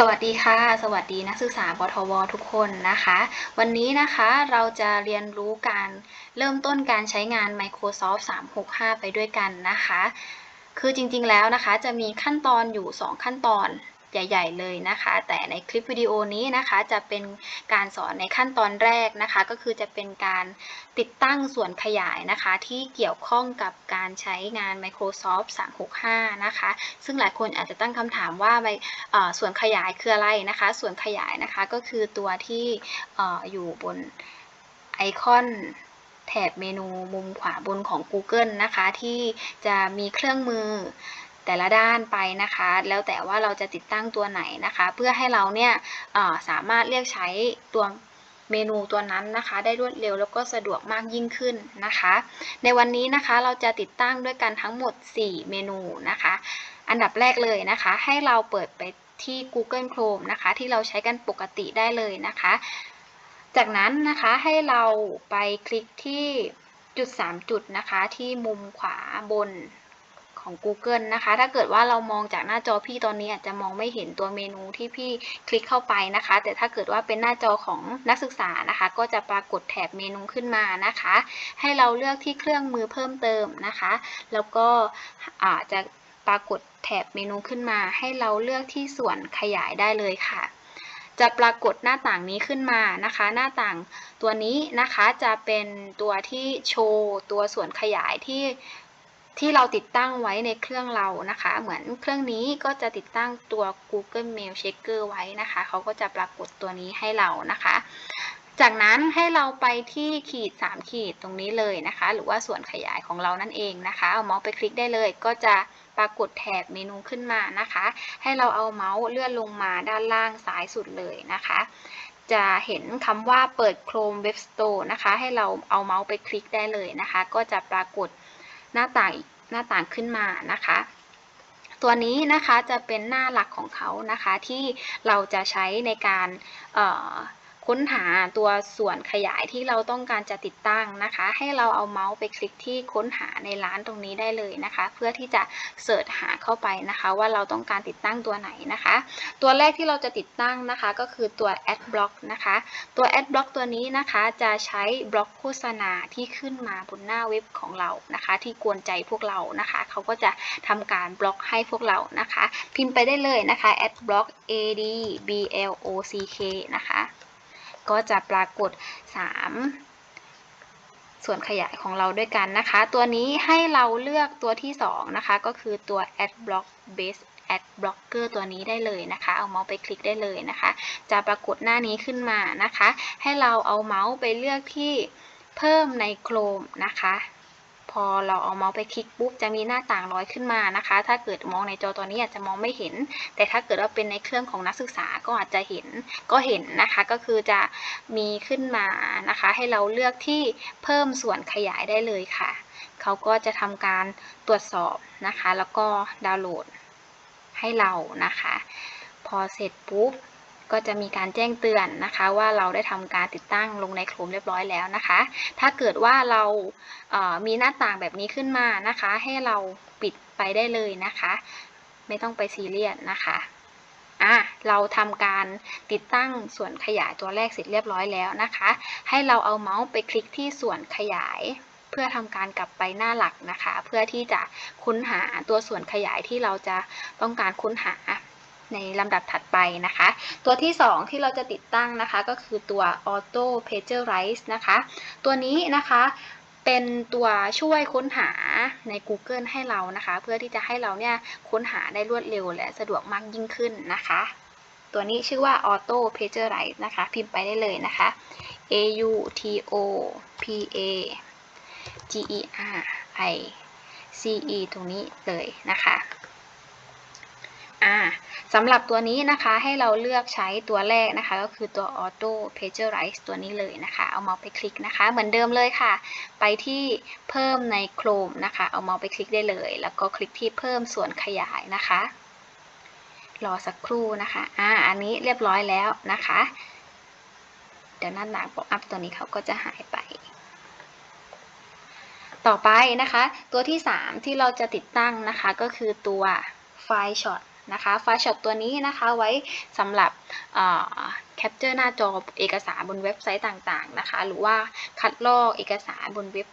สวัสดีค่ะ สวัสดีนักศึกษาปทว ทุกคนนะคะ วันนี้นะคะเราจะเรียนรู้การเริ่มต้นการใช้งาน Microsoft 365 ไปด้วยกันนะคะ คือจริงๆแล้วนะคะจะมีขั้นตอนอยู่ 2 ขั้นตอน ใหญ่ ๆ เลยนะคะ แต่ในคลิปวิดีโอนี้นะคะจะเป็นการสอนในขั้นตอนแรกนะคะ ก็คือจะเป็นการติดตั้งส่วนขยายนะคะ ที่เกี่ยวข้องกับการใช้งาน Microsoft 365 นะคะ ซึ่งหลายคนอาจจะตั้งคำถามว่าส่วนขยายคืออะไรนะคะ ส่วนขยายนะคะก็คือตัวที่ออยู่บนไอคอนแถบเมนูมุมขวาบนของ Google นะคะ ที่จะมีเครื่องมือ แต่ละด้านไปนะคะ แล้วแต่ว่าเราจะติดตั้งตัวไหนนะคะ เพื่อให้เราเนี่ยสามารถเรียกใช้ตัวเมนูตัวนั้นนะคะ ได้รวดเร็วแล้วก็สะดวกมากยิ่งขึ้นนะคะ ในวันนี้นะคะเราจะติดตั้งด้วยกันทั้งหมด 4 เมนูนะคะ อันดับแรกเลยนะคะ ให้เราเปิดไปที่ Google Chrome นะคะ ที่เราใช้กันปกติได้เลยนะคะ จากนั้นนะคะให้เราไปคลิกที่จุด 3 จุดนะคะที่มุมขวาบน ของ Google นะคะ ถ้าเกิดว่าเรามองจากหน้าจอพี่ตอนนี้อาจจะมองไม่เห็นตัวเมนูที่พี่คลิกเข้าไปนะคะ แต่ถ้าเกิดว่าเป็นหน้าจอของนักศึกษานะคะ ก็จะปรากฏแถบเมนูขึ้นมานะคะ ให้เราเลือกที่เครื่องมือเพิ่มเติมนะคะ แล้วก็อาจจะปรากฏแถบเมนูขึ้นมา ให้เราเลือกที่ส่วนขยายได้เลยค่ะจะปรากฏหน้าต่างนี้ขึ้นมานะคะ หน้าต่างตัวนี้นะคะจะเป็นตัวที่โชว์ตัวส่วนขยายที่ ที่เราติดตั้งไว้ในเครื่องเรานะคะ เหมือนเครื่องนี้ก็จะติดตั้งตัว Google Mail Checker ไว้นะคะ เขาก็จะปรากฏตัวนี้ให้เรานะคะ จากนั้นให้เราไปที่ขีด 3 ขีดตรงนี้เลยนะคะ หรือว่าส่วนขยายของเรานั่นเองนะคะ เอาเมาส์ไปคลิกได้เลย ก็จะปรากฏแถบเมนูขึ้นมานะคะ ให้เราเอาเมาส์เลื่อนลงมาด้านล่างซ้ายสุดเลยนะคะ จะเห็นคำว่าเปิด Chrome Web Store นะคะ ให้เราเอาเมาส์ไปคลิกได้เลยนะคะ ก็จะปรากฏ หน้าต่างหน้าต่างขึ้นมานะคะ ตัวนี้นะคะจะเป็นหน้าหลักของเขานะคะที่เราจะใช้ในการ ค้นหาตัวส่วนขยายที่เราต้องการจะติดตั้งนะคะ ให้เราเอาเมาส์ไปคลิกที่ค้นหาในร้านตรงนี้ได้เลยนะคะ เพื่อที่จะเสิร์ชหาเข้าไปนะคะ ว่าเราต้องการติดตั้งตัวไหนนะคะ ตัวแรกที่เราจะติดตั้งนะคะ ก็คือตัว Adblock นะคะ ตัว Adblock ตัวนี้นะคะจะใช้บล็อกโฆษณาที่ขึ้นมาบนหน้าเว็บของเรานะคะ ที่กวนใจพวกเรานะคะ เขาก็จะทำการบล็อกให้พวกเรานะคะ พิมพ์ไปได้เลยนะคะ Adblock A D B L O C K นะคะ ก็จะปรากฏ 3 ส่วนขยายของเราด้วยกันนะคะ ตัวนี้ให้เราเลือกตัวที่ 2 นะคะ ก็คือตัว adblock base ad blocker ตัวนี้ได้เลยนะคะ เอาเมาส์ไปคลิกได้เลยนะคะ จะปรากฏหน้านี้ขึ้นมานะคะ ให้เราเอาเมาส์ไปเลือกที่เพิ่มใน Chrome นะคะ อเราเอาเมาส์ไปคลิกปุ๊บจะมีหน้าต่างลอยขึ้นมานะคะ ถ้าเกิดมองในจอตัวนี้อาจจะมองไม่เห็น แต่ถ้าเกิดว่าเป็นในเครื่องของนักศึกษาก็อาจจะเห็นก็เห็นนะคะก็คือจะมีขึ้นมานะคะ ให้เราเลือกที่เพิ่มส่วนขยายได้เลยค่ะ เขาก็จะทำการตรวจสอบนะคะ แล้วก็ดาวน์โหลดให้เรานะคะ พอเสร็จปุ๊บ ก็จะมีการแจ้งเตือนนะคะ ว่าเราได้ทำการติดตั้งลงในโครมเรียบร้อยแล้วนะคะ ถ้าเกิดว่าเรามีหน้าต่างแบบนี้ขึ้นมานะคะ ให้เราปิดไปได้เลยนะคะ ไม่ต้องไปซีเรียสนะคะอะเราทำการติดตั้งส่วนขยายตัวแรกเสร็จเรียบร้อยแล้วนะคะ ให้เราเอาเมาส์ไปคลิกที่ส่วนขยาย เพื่อทำการกลับไปหน้าหลักนะคะ เพื่อที่จะค้นหาตัวส่วนขยายที่เราจะต้องการค้นหา ในลำดับถัดไปนะคะ ตัวที่ 2 ที่เราจะติดตั้งนะคะก็คือตัว Auto Pagerize นะคะ ตัวนี้นะคะเป็นตัวช่วยค้นหาใน Google ให้เรานะคะ เพื่อที่จะให้เราเนี่ยค้นหาได้รวดเร็วและสะดวกมากยิ่งขึ้นนะคะ ตัวนี้ชื่อว่า Auto Pagerize นะคะ พิมพ์ไปได้เลยนะคะ A U T O P A G E R I C E ตรงนี้เลยนะคะ สำหรับตัวนี้นะคะให้เราเลือกใช้ตัวแรกนะคะ ก็คือตัว Auto Pagerize ตัวนี้เลยนะคะ เอาเมาส์ไปคลิกนะคะ เหมือนเดิมเลยค่ะ ไปที่เพิ่มใน Chrome นะคะ เอาเมาส์ไปคลิกได้เลย แล้วก็คลิกที่เพิ่มส่วนขยายนะคะ รอสักครู่นะคะอ่าอันนี้เรียบร้อยแล้วนะคะ เดี๋ยวหน้าต่างป๊อปอัพตัวนี้เขาก็จะหายไป ต่อไปนะคะ ตัวที่ 3 ที่เราจะติดตั้งนะคะ ก็คือตัวไฟล์ช็อต นะคะไฟล์ช็อตตัวนี้นะคะไว้สำหรับแคปเจอร์หน้าจอเอกสารบนเว็บไซต์ต่างๆนะคะหรือว่าคัดลอกเอกสารบนเว็บ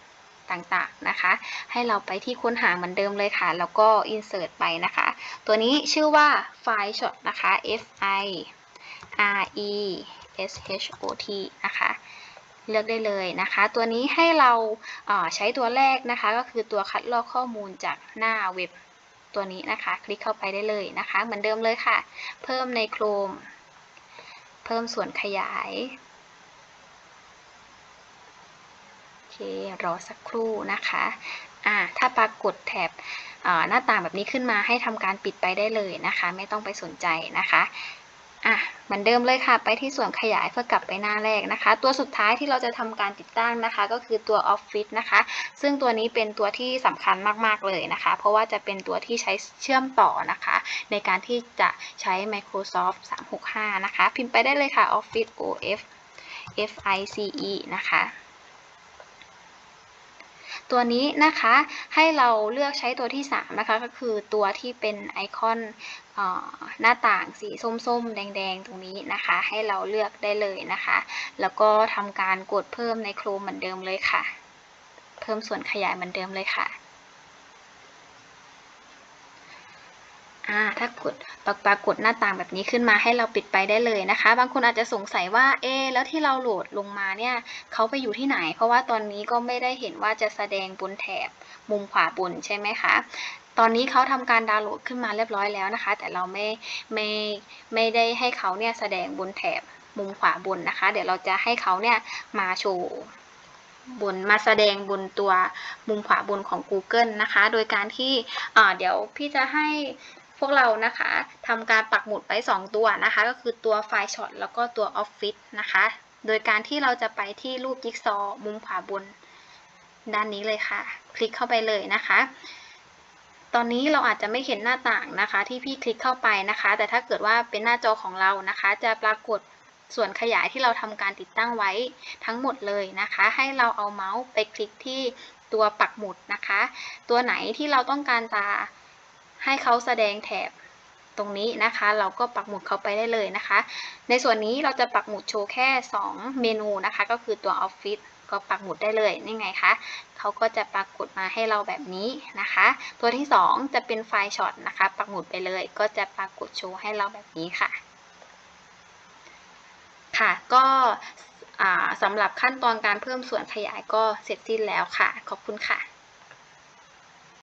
ต่างๆนะคะ ให้เราไปที่ค้นหาเหมือนเดิมเลยค่ะ แล้วก็ insert ไปนะคะ ตัวนี้ชื่อว่าไฟล์ช็อตนะคะ F I R E S H O T นะคะเลือกได้เลยนะคะ ตัวนี้ให้เราใช้ตัวแรกนะคะ ก็คือตัวคัดลอกข้อมูลจากหน้าเว็บ ตัวนี้นะคะ คลิกเข้าไปได้เลยนะคะ เหมือนเดิมเลยค่ะ เพิ่มในโครม เพิ่มส่วนขยายโอเครอสักครู่นะคะ อ่า ถ้าปรากฏแถบหน้าต่างแบบนี้ขึ้นมาให้ทำการปิดไปได้เลยนะคะ ไม่ต้องไปสนใจนะคะ อะเหมือนเดิมเลยค่ะไปที่ส่วนขยายเพื่อกลับไปหน้าแรกนะคะ ตัวสุดท้ายที่เราจะทำการติดตั้งนะคะ ก็คือตัว Office นะคะ ซึ่งตัวนี้เป็นตัวที่สำคัญมากๆเลยนะคะ เพราะว่าจะเป็นตัวที่ใช้เชื่อมต่อนะคะ ในการที่จะใช้ Microsoft 365 นะคะ พิมพ์ไปได้เลยค่ะ Office OF F I C E นะคะ ตัวนี้นะคะให้เราเลือกใช้ตัวที่ 3 นะคะ ก็คือตัวที่เป็นไอคอนหน้าต่างสีส้มๆ แดงๆ ตรงนี้นะคะ ให้เราเลือกได้เลยนะคะ แล้วก็ทำการกดเพิ่มในโครมเหมือนเดิมเลยค่ะ เพิ่มส่วนขยายเหมือนเดิมเลยค่ะ อ่าถ้ากดปรากฏหน้าต่างแบบนี้ขึ้นมาให้เราปิดไปได้เลยนะคะ บางคนอาจจะสงสัยว่าเอ๊แล้วที่เราโหลดลงมาเนี่ยเขาไปอยู่ที่ไหน เพราะว่าตอนนี้ก็ไม่ได้เห็นว่าจะแสดงบนแถบมุมขวาบนใช่ไหมคะตอนนี้เขาทำการดาวน์โหลดขึ้นมาเรียบร้อยแล้วนะคะ แต่เราไม่ไม่ไม่ได้ให้เขาเนี่ยแสดงบนแถบมุมขวาบนนะคะ เดี๋ยวเราจะให้เขาเนี่ยมาโชว์บนมาแสดงบนตัวมุมขวาบนของ Google นะคะ โดยการที่เดี๋ยวพี่จะให้ พวกเรานะคะทำการปักหมุดไป2ตัวนะคะ ก็คือตัวไฟล์ช็อตแล้วก็ตัว Office นะคะ โดยการที่เราจะไปที่รูปจิ๊กซอมุมขวาบนด้านนี้เลยค่ะ คลิกเข้าไปเลยนะคะ ตอนนี้เราอาจจะไม่เห็นหน้าต่างนะคะ ที่พี่คลิกเข้าไปนะคะ แต่ถ้าเกิดว่าเป็นหน้าจอของเรานะคะ จะปรากฏส่วนขยายที่เราทำการติดตั้งไว้ทั้งหมดเลยนะคะ ให้เราเอาเมาส์ไปคลิกที่ตัวปักหมุดนะคะ ตัวไหนที่เราต้องการจะ ให้เขาแสดงแถบตรงนี้นะคะ เราก็ปักหมุดเข้าไปได้เลยนะคะ ในส่วนนี้เราจะปักหมุดโชว์แค่ 2 เมนูนะคะ ก็คือตัว Office ก็ปักหมุดได้เลยนี่ไงคะเขาก็จะปรากฏมาให้เราแบบนี้นะคะ ตัวที่ 2 จะเป็นไฟล์ช็อตนะคะ ปักหมุดไปเลย ก็จะปรากฏโชว์ให้เราแบบนี้ค่ะ ค่ะก็สำหรับขั้นตอนการเพิ่มส่วนขยายก็เสร็จสิ้นแล้วค่ะ ขอบคุณค่ะ